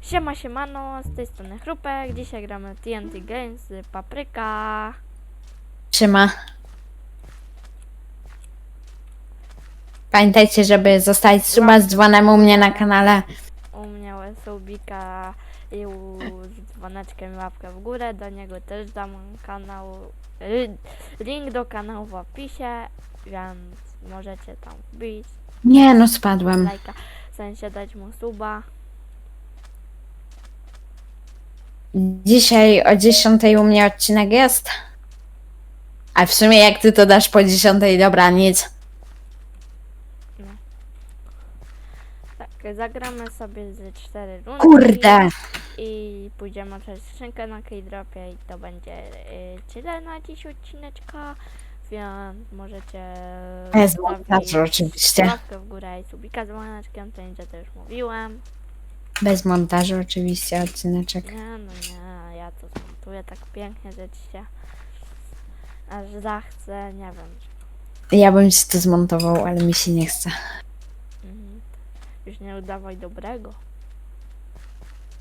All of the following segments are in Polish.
Siema, siemano, z tej strony Chrupek. Dzisiaj gramy TNT Games, z Papryka. Trzyma. Pamiętajcie, żeby zostawić suba z dzwonem u mnie na kanale. U mnie Subika i u, z dzwoneczkiem łapkę w górę. Do niego też dam kanał, ry- link do kanału w opisie, więc możecie tam wbić, Nie, no spadłem. lajka, w sensie dać mu suba. Dzisiaj o 10 u mnie odcinek jest. A w sumie jak ty to dasz po 10, dobra, nic. Tak, zagramy sobie ze cztery rundy. Kurde. I pójdziemy otworzyć skrzynkę na Keydropie i to będzie y, tyle na dziś odcineczka, więc możecie Bez montażu oczywiście. łapkę w górę i subika z dzwoneczkiem, to już mówiłem. Bez montażu oczywiście odcineczek. Nie, no nie, ja to zmontuję tak pięknie, że ci się aż zachce, nie wiem. Ja bym ci to zmontował, ale mi się nie chce. Mhm. Już nie udawaj dobrego.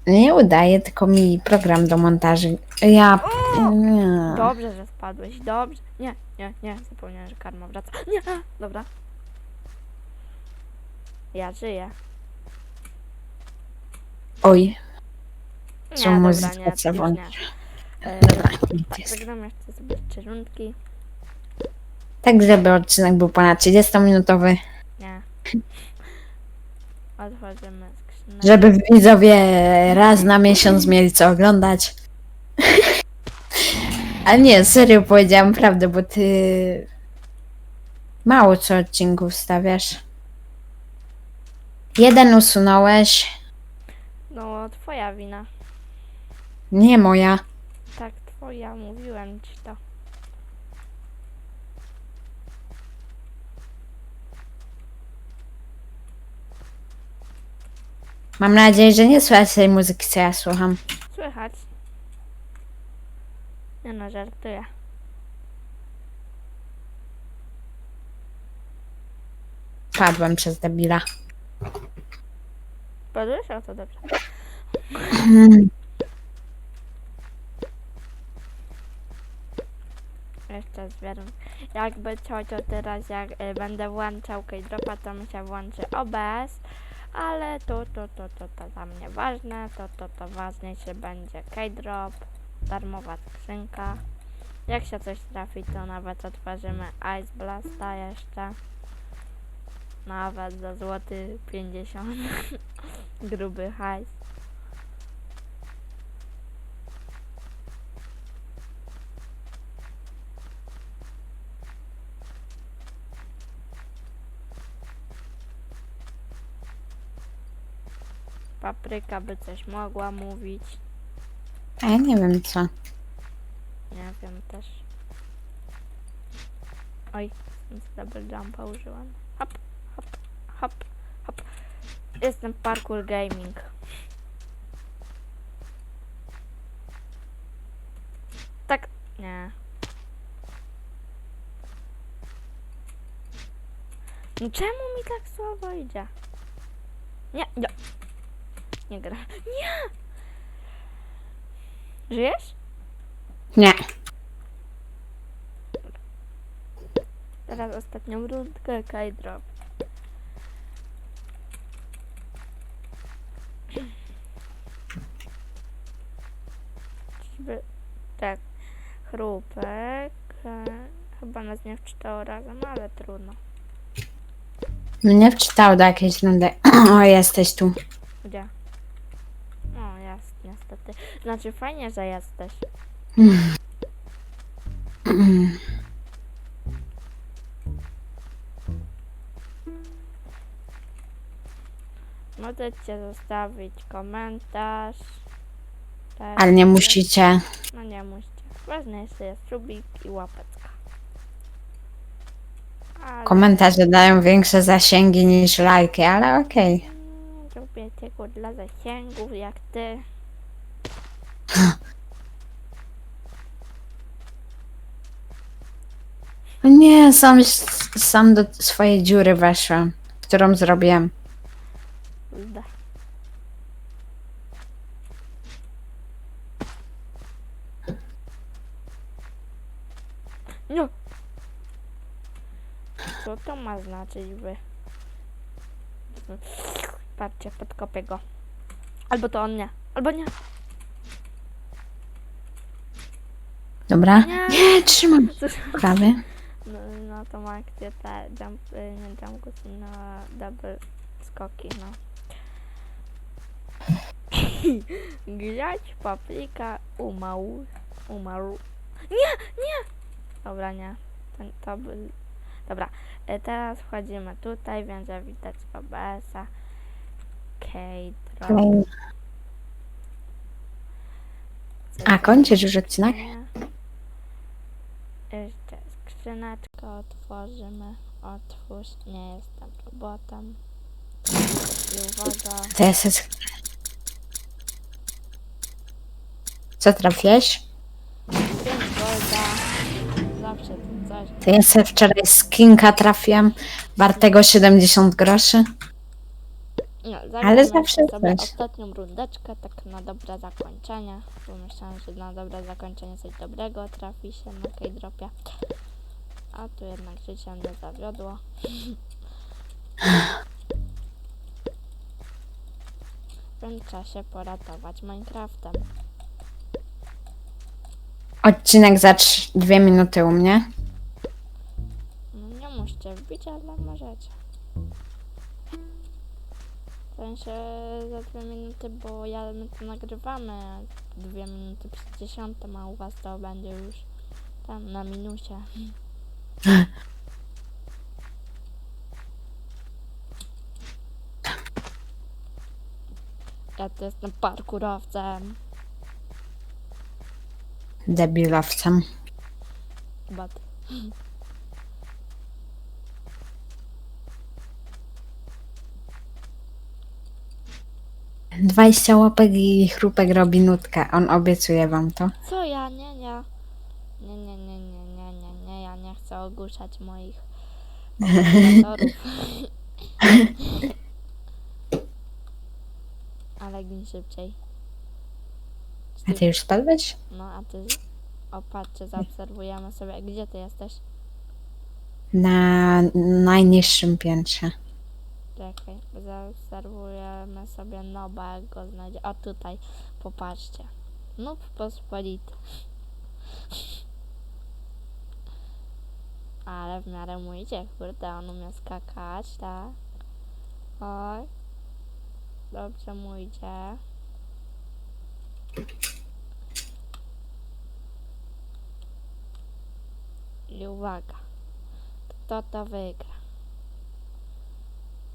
Nie udaje, tylko mi program do montażu. Ja... Nie. Dobrze, że spadłeś, dobrze. Nie, nie, nie, zapomniałem, że karma wraca. Nie, dobra. Ja żyję. Oj, Co nie. włączyć. E, dobra, nic jest. Zagram jeszcze sobie trzy rundki. Tak, żeby odcinek był ponad 30-minutowy. Nie. Żeby widzowie raz na miesiąc mieli co oglądać. Ale nie, serio powiedziałam prawdę, bo ty mało co odcinków stawiasz. Jeden usunąłeś, No, twoja wina. nie moja. Tak, twoja, mówiłem ci to. Mam nadzieję, że nie słychać tej muzyki, co ja słucham. Słychać? Nie no, żartuję. Padłem przez debila. Padłeś? O, to dobrze. Jeszcze zbieram. Jakby to teraz jak y, będę włączał Keydropa, to mi się włączy OBS, ale to, to, to, to, to dla mnie ważne, to, to, to ważniejsze będzie Keydrop, darmowa skrzynka. Jak się coś trafi, to nawet otworzymy Ice Blasta jeszcze. Nawet za złoty 50. Gruby hajs. Papryka by coś mogła mówić. A ja nie wiem co. Nie wiem też. Oj, double jumpa użyłam. Hop, hop, hop. Jestem parkour gaming. Tak, nie. No czemu mi tak słabo idzie? Nie, nie. Nie gra. Nie! Żyjesz? Nie. Teraz ostatnią rundkę Kajdrop. Czyżby... Tak. Chrupek. e, Chyba nas nie wczytało razem, ale trudno. Mnie wczytał do jakiejś rundy. O, jesteś tu. Gdzie? O, jest, niestety. Znaczy fajnie, że jesteś. Możecie zostawić komentarz. Tak, Ale nie musicie. No nie musicie. Ważne jest, jest subik i łapeczka. Ale Komentarze dają większe zasięgi niż lajki, ale okej. mm, lubię tylko dla zasięgów jak ty. O Nie, sam, sam do swojej dziury weszłam, którą zrobiłem. Nie. Co to ma znaczyć, wy? Patrzcie, podkopię go. Albo to on nie. Albo nie. Dobra. Nie. Nie, trzymam. Prawie. No, no to ma akcję te jump, y, nie jump no double skoki, no. Grać paprika umarł. Umarł. Nie, nie! Dobra, nie. To, to był... Dobra, y, teraz wchodzimy tutaj, będzie widać OBS-a. K-drop. A, kończysz już odcinek? Jeszcze skrzyneczkę otworzymy. Otwórz, nie jestem robotem. I uwaga, To ja se... Co trafiłeś? 5 golda. Zawsze coś. To ja se wczoraj skinka trafiłam, wartego 70 groszy. No, Ale zawsze sobie coś. ostatnią rundeczkę, tak na dobre zakończenie. Bo myślałam, że na dobre zakończenie coś dobrego trafi się na K-dropie. A tu jednak życie mnie zawiodło. W tym czasie poratować Minecraftem. Odcinek za 2 minuty u mnie. Nie musicie wbić, ale możecie. W sensie za dwie minuty, bo ja my to nagrywamy dwie minuty przed dziesiątą, a u was to będzie już tam na minusie. Ja to jestem parkurowcem. Debilowcem. But. 20 łapek i chrupek robi nutkę. On obiecuje wam to. Co ja? Nie, nie. Nie, nie, nie, nie, nie, nie, nie. Ja nie chcę ogłuszać moich. Ale gin szybciej. A ty już spadłeś? No, a ty... O, patrzcie, zaobserwujemy sobie. Gdzie ty jesteś? Na najniższym piętrze. Czekaj, zaobserwujemy sobie Noba, jak go znajdzie. O, tutaj, popatrzcie. Noob pospolity. Ale w miarę mu idzie, kurde, on umie skakać, tak? Oj. Dobrze mu idzie. I uwaga. Kto to wygra?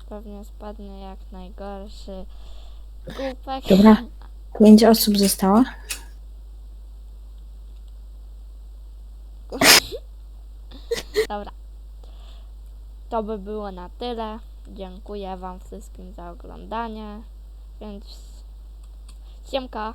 Pewnie spadnie jak najgorszy głupek. Dobra. Pięć osób zostało. Dobra. To by było na tyle. Dziękuję Wam wszystkim za oglądanie. Więc siemka.